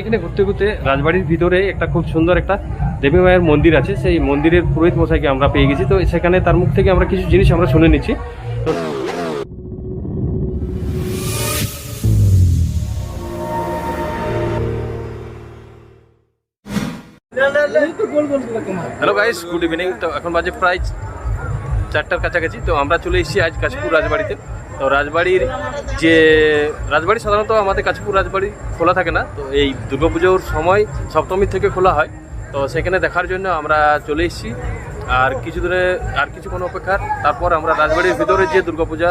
এখানে ঘুরতে ঘুরতে রাজবাড়ির ভিতরে একটা খুব সুন্দর একটা দেবী মায়ের মন্দির আছে। সেই মন্দিরের পুরোহিত মশাইকে আমরা পেয়ে গেছি। তো সেখানে তার মুখ থেকে আমরা কিছু জিনিস আমরা শুনে নিচ্ছি। হ্যালো গাইস গুড ইভিনিং তো এখন বাজে প্রায় চারটার কাছাকাছি। তো আমরা চলে এসেছি আজ কাশীপুর রাজবাড়িতে। তো রাজবাড়ির যে রাজবাড়ি সাধারণত আমাদের কাশীপুর রাজবাড়ি খোলা থাকে না, তো এই দুর্গাপুজোর সময় সপ্তমীর থেকে খোলা হয়। তো সেখানে দেখার জন্য আমরা চলে এসেছি। আর কিছু দূরে আর কিছুক্ষণ অপেক্ষার, তারপর আমরা রাজবাড়ির ভিতরে যে দুর্গাপূজা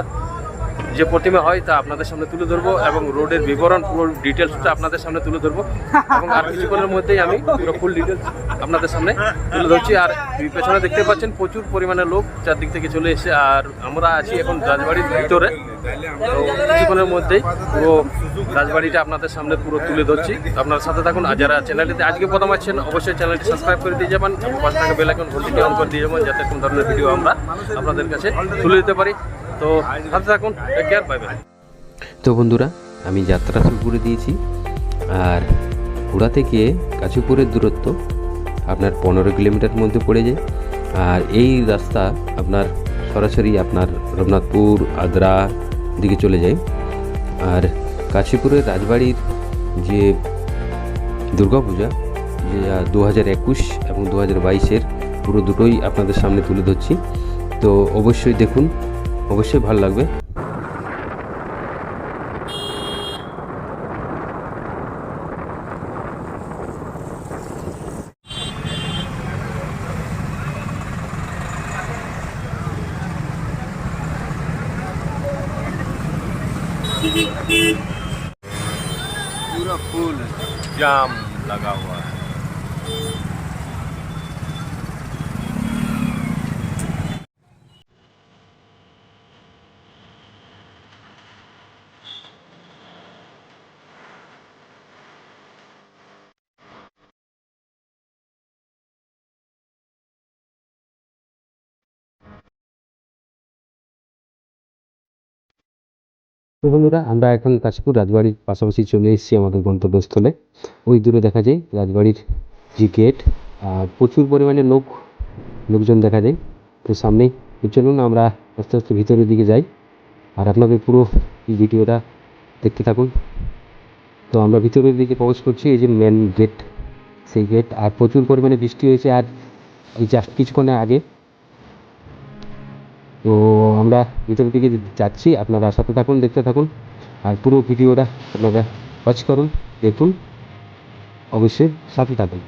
যে প্রতিমা হয় তা আপনাদের সামনে তুলে ধরবো এবং রোডের বিবরণ পুরো ডিটেলসটা আপনাদের সামনে তুলে ধরবো। এবং আর কিছুক্ষণের মধ্যেই আমি পুরো ফুল ডিটেলস আপনাদের সামনে তুলে ধরছি। আর পেছনে দেখতে পাচ্ছেন প্রচুর পরিমাণে লোক চারদিক থেকে চলে এসে, আর আমরা আছি এখন রাজবাড়ির ভিতরে। তো কিছুক্ষণের মধ্যেই পুরো রাজবাড়িটা আপনাদের সামনে পুরো তুলে ধরছি। আপনার সাথে থাকুন। আর যারা চ্যানেলটিতে আজকে প্রথম আছেন অবশ্যই চ্যানেলটি সাবস্ক্রাইব করে দিয়ে যাবেন। পাশে থাকা বেল আইকন ঘন্টিটি অন করে দিয়ে যাবেন, যাতে কোন ধরনের ভিডিও আমরা আপনাদের কাছে তুলে দিতে পারি। তো সাথে থাকুন কেয়ার তো বন্ধুরা, আমি যাত্রা শুরু করে দিয়েছি। আর ঘোড়া থেকে কাশীপুরের দূরত্ব আপনার পনেরো কিলোমিটার মধ্যে পড়ে যায়। আর এই রাস্তা আপনার সরাসরি আপনার রঘুনাথপুর, আদ্রা দিকে চলে যায়। আর কাশীপুরের রাজবাড়ির যে দুর্গাপূজা যে দু হাজার একুশ এবং দু হাজার বাইশের পুরো দুটোই আপনাদের সামনে তুলে ধরছি। তো অবশ্যই দেখুন অবশ্যই ভালো লাগবে पूरा फुल जाम लगा हुआ है তো বন্ধুরা, আমরা এখন কাশীপুর রাজবাড়ির পাশাপাশি চলে এসেছি আমাদের গন্তব্যস্থলে। ওই দূরে দেখা যায় রাজবাড়ির যে গেট প্রচুর পরিমাণে লোক, লোকজন দেখা যায়। তো সামনেই চলুন আমরা আস্তে আস্তে ভিতরের দিকে যাই। আর আপনাদের পুরো এই ভিডিওটা দেখতে থাকুন। তো আমরা ভিতরের দিকে প্রবেশ করছি, এই যে মেন গেট সেই গেট আর প্রচুর পরিমাণে বৃষ্টি হয়েছে। আর এই জাস্ট কিছুক্ষণের আগে তো আমরা ভিতরের দিকে যাচ্ছি, আপনারা সাথে থাকুন, দেখতে থাকুন। আর পুরো ভিডিওটা আপনারা ওয়াচ করুন, দেখুন। অবশ্যই সাথে থাকুন।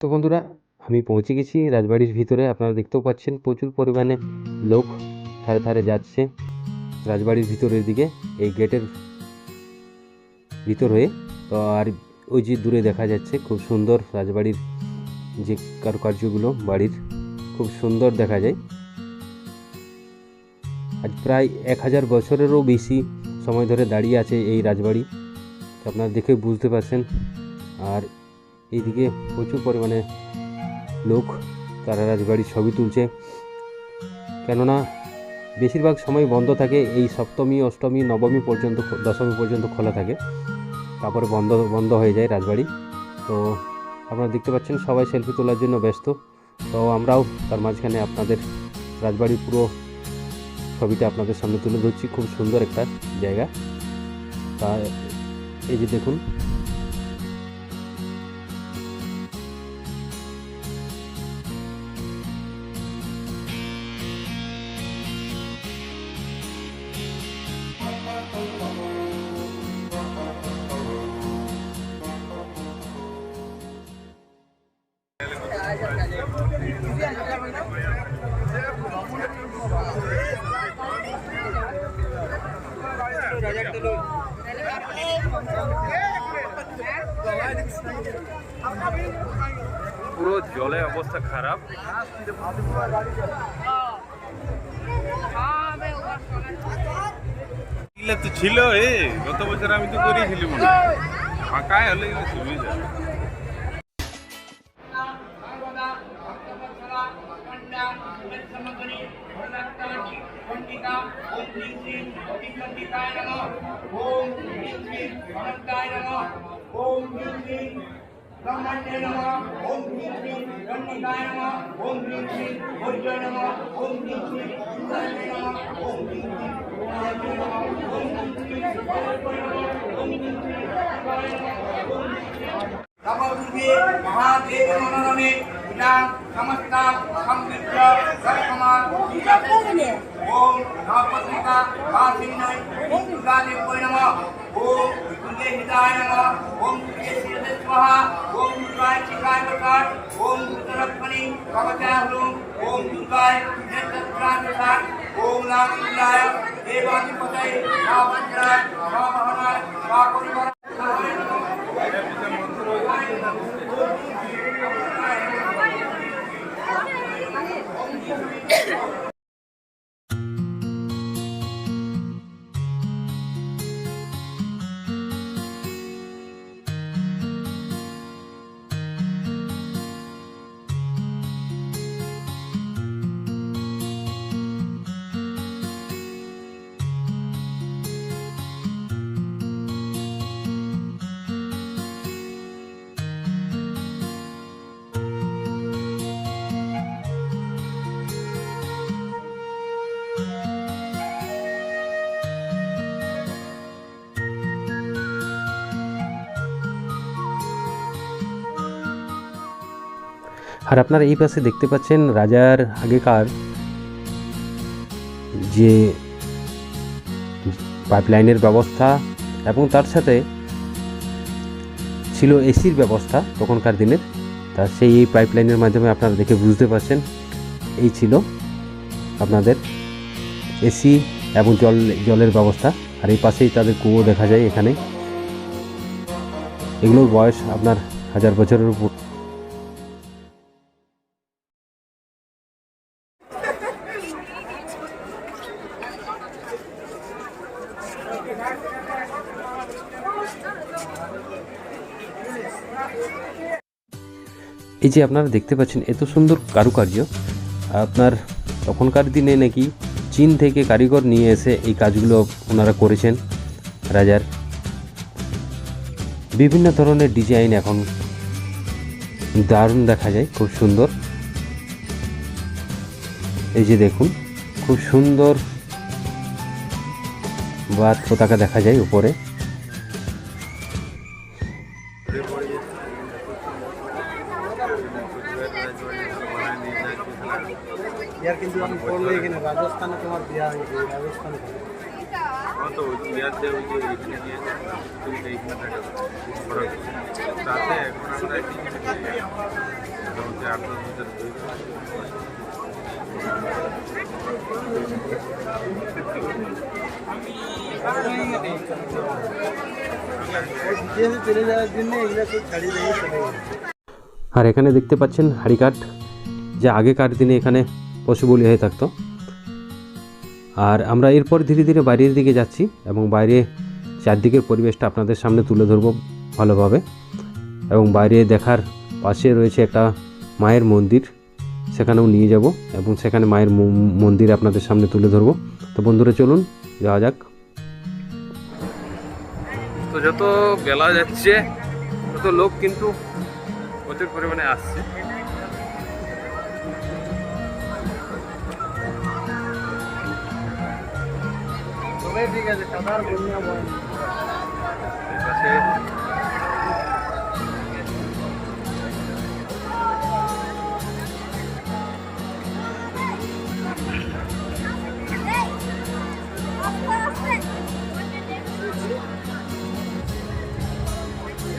তো বন্ধুরা, আমি পৌঁছে গেছি রাজবাড়ির ভিতরে। আপনারা দেখতেও পাচ্ছেন প্রচুর পরিমাণে লোক ধারে ধারে যাচ্ছে রাজবাড়ির ভিতরের দিকে, এই গেটের ভিতর। হয়ে তো আর ওই যে দূরে দেখা যাচ্ছে খুব সুন্দর রাজবাড়ির যে কারুকার্যগুলো বাড়ির, খুব সুন্দর দেখা যায়। আজ প্রায় এক হাজার বছরেরও বেশি সময় ধরে দাঁড়িয়ে আছে এই রাজবাড়ি। আপনারা দেখে বুঝতে পারছেন। আর এইদিকে প্রচুর পরিমাণে লোক, তারা রাজবাড়ির ছবি তুলছে। কেননা, বেশিরভাগ সময় বন্ধ থাকে, এই সপ্তমী, অষ্টমী, নবমী পর্যন্ত দশমী পর্যন্ত খোলা থাকে। তারপরে বন্ধ বন্ধ হয়ে যায় রাজবাড়ি। তো, আপনারা দেখতে পাচ্ছেন, সবাই সেলফি তোলার জন্য ব্যস্ত। তো, আমরাও তার মাঝখানে আপনাদের রাজবাড়ির পুরো ছবিটা আপনাদের সামনে তুলে ধরছি। খুব সুন্দর একটা জায়গা। তা, এই যে দেখুন পুরো জলে অবস্থা খারাপ তো ছিল এ গত বছর আমি তো করেছিলি মনে হয় ফাঁকায় হলে ছবি যায় ब्रह्मण्य नमः ओम ह्रीं श्रीं गणनिकाय नमः ओम ह्रीं श्रीं भोज्य नमः ओम ह्रीं श्रीं इंद्राय नमः ओम ह्रीं श्रीं उमाय नमः ओम ह्रीं श्रीं भैरवाय नमः ओम ह्रीं श्रीं शिवाय नमः ओम ह्रीं श्रीं नवदुर्गे महादेव मनोरमे इदां समस्ता संविद्य सर्वमान ओम नवपत्रिका वासिन्यै दुर्गादेव्यै नमः ओम दुर्गे हिताय नमः ओम दुर्गे श्रीरथे स्वाहा ओम दुर्गाय चिकाय प्रकाश ओम दुर्गरत्मनि कवचाय ह्रूम ओम दुर्गाय नेत्रत्राय प्रसाद ओम नागिन्द्राय देवाधिपतये रावज्राय रामहराय वाकुरिवराय नमः আর আপনারা এই পাশে দেখতে পাচ্ছেন রাজার আগেকার যে পাইপলাইনের ব্যবস্থা এবং তার সাথে ছিল এসির ব্যবস্থা তখনকার দিনের তা সেই এই পাইপলাইনের মাধ্যমে আপনারা দেখে বুঝতে পারছেন, এই ছিল আপনাদের এসি এবং জল, জলের ব্যবস্থা। আর এই পাশেই তাদের কুয়ো দেখা যায় এখানে। এগুলোর বয়স আপনার হাজার বছরের উপর। এই যে আপনারা দেখতে পাচ্ছেন, এত সুন্দর কারুকার্য। আপনার তখনকার দিনে নাকি চীন থেকে কারিগর নিয়ে এসে এই কাজগুলো ওনারা করেছেন, রাজার। বিভিন্ন ধরনের ডিজাইন এখন দারুণ দেখা যায়, খুব সুন্দর। এই যে দেখুন, খুব সুন্দর বাদ পতাকা দেখা যায় উপরে। ইয়ার কিন্তু আমি পড়ল এখানে রাজস্থানে তোমার বিয়া হয়েছে রাজস্থানে কত ইয়াতে ওই যে এখানে নিয়ে তুই এইখানে থাকে বড় তাতে এখন আমরা এখানে মোটামুটি আট দশ বছর ধরে বিদেশে আর এখানে দেখতে পাচ্ছেন হাড়িকাঠ যা আগেকার দিনে এখানে পশু বলি হয়ে থাকতো। আর আমরা এরপর ধীরে ধীরে বাইরের দিকে যাচ্ছি এবং বাইরে চারদিকের পরিবেশটা আপনাদের সামনে তুলে ধরবো ভালোভাবে। এবং বাইরে দেখার পাশে রয়েছে একটা মায়ের মন্দির। সেখানেও নিয়ে যাব এবং সেখানে মায়ের ম- মন্দির আপনাদের সামনে তুলে ধরবো। তো বন্ধুরা চলুন যাওয়া যাক। তো যত বেলা যাচ্ছে তত লোক কিন্তু প্রচুর পরিমাণে আসছে। তবে ঠিক আছে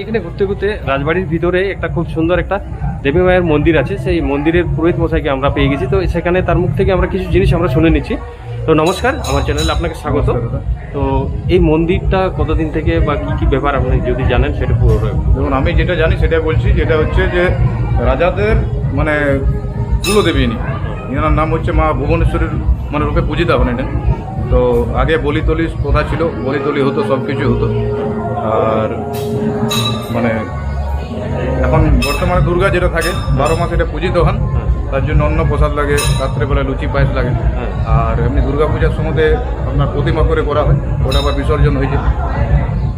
এখানে ঘুরতে ঘুরতে রাজবাড়ির ভিতরে একটা খুব সুন্দর একটা দেবী মায়ের মন্দির আছে। সেই মন্দিরের পুরোহিত মশাইকে আমরা পেয়ে গেছি। তো সেখানে তার মুখ থেকে আমরা কিছু জিনিস আমরা শুনে নিচ্ছি। তো নমস্কার, আমার চ্যানেলে আপনাকে স্বাগত। তো এই মন্দিরটা কতদিন থেকে বা কি কি ব্যাপার আপনি যদি জানেন সেটা পুরো দেখুন, আমি যেটা জানি সেটা বলছি, যেটা হচ্ছে যে রাজাদের মানে কুলদেবী ইনি। এনার নাম হচ্ছে মা ভুবনেশ্বরীর মানে রূপে পূজিত হন এটা তো আগে বলিতলি প্রথা ছিল বলিতলি হতো সব কিছু হতো। আর মানে এখন বর্তমানে দুর্গা যেটা থাকে বারো মাস এটা পূজিত হন তার জন্য অন্ন প্রসাদ লাগে রাত্রেবেলা লুচি পায়েস লাগে। হ্যাঁ। আর এমনি দুর্গা পূজার সময় আপনার প্রতিমা করে করা হয় ওটা আবার বিসর্জন হয়েছে।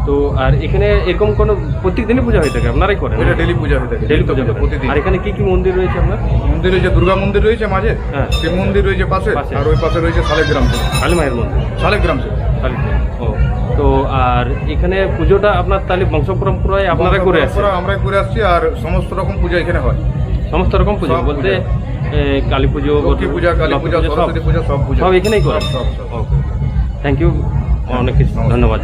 তো আর এখানে এরকম কোনো প্রত্যেক দিনই পূজা হয়ে থাকে? আপনারাই করেন? এটা ডেলি পূজা হয়ে থাকে ডেলি পূজা। প্রতিদিন। আর এখানে কি কি মন্দির রয়েছে আপনার? মন্দির রয়েছে দুর্গা মন্দির রয়েছে মাঝে হ্যাঁ। শিব মন্দির রয়েছে পাশে। আর ওই পাশে রয়েছে শালেগ্রাম কালী মায়ের মন্দির। শালেগ্রাম কালীপুর ও। তো আর এখানে পুজোটা আপনার তাহলে বংশ পরম্পরায় আপনারা করে আসছেন? আমরাই করে আসছি আর সমস্ত রকম পূজা এখানে হয়। সমস্ত রকম পুজো বলতে কালী পুজো লক্ষ্মী পূজা কালী পূজা সরস্বতী পূজা সব পূজা। সব এখানেই করে থ্যাংক ইউ অনেক কিছু। ধন্যবাদ।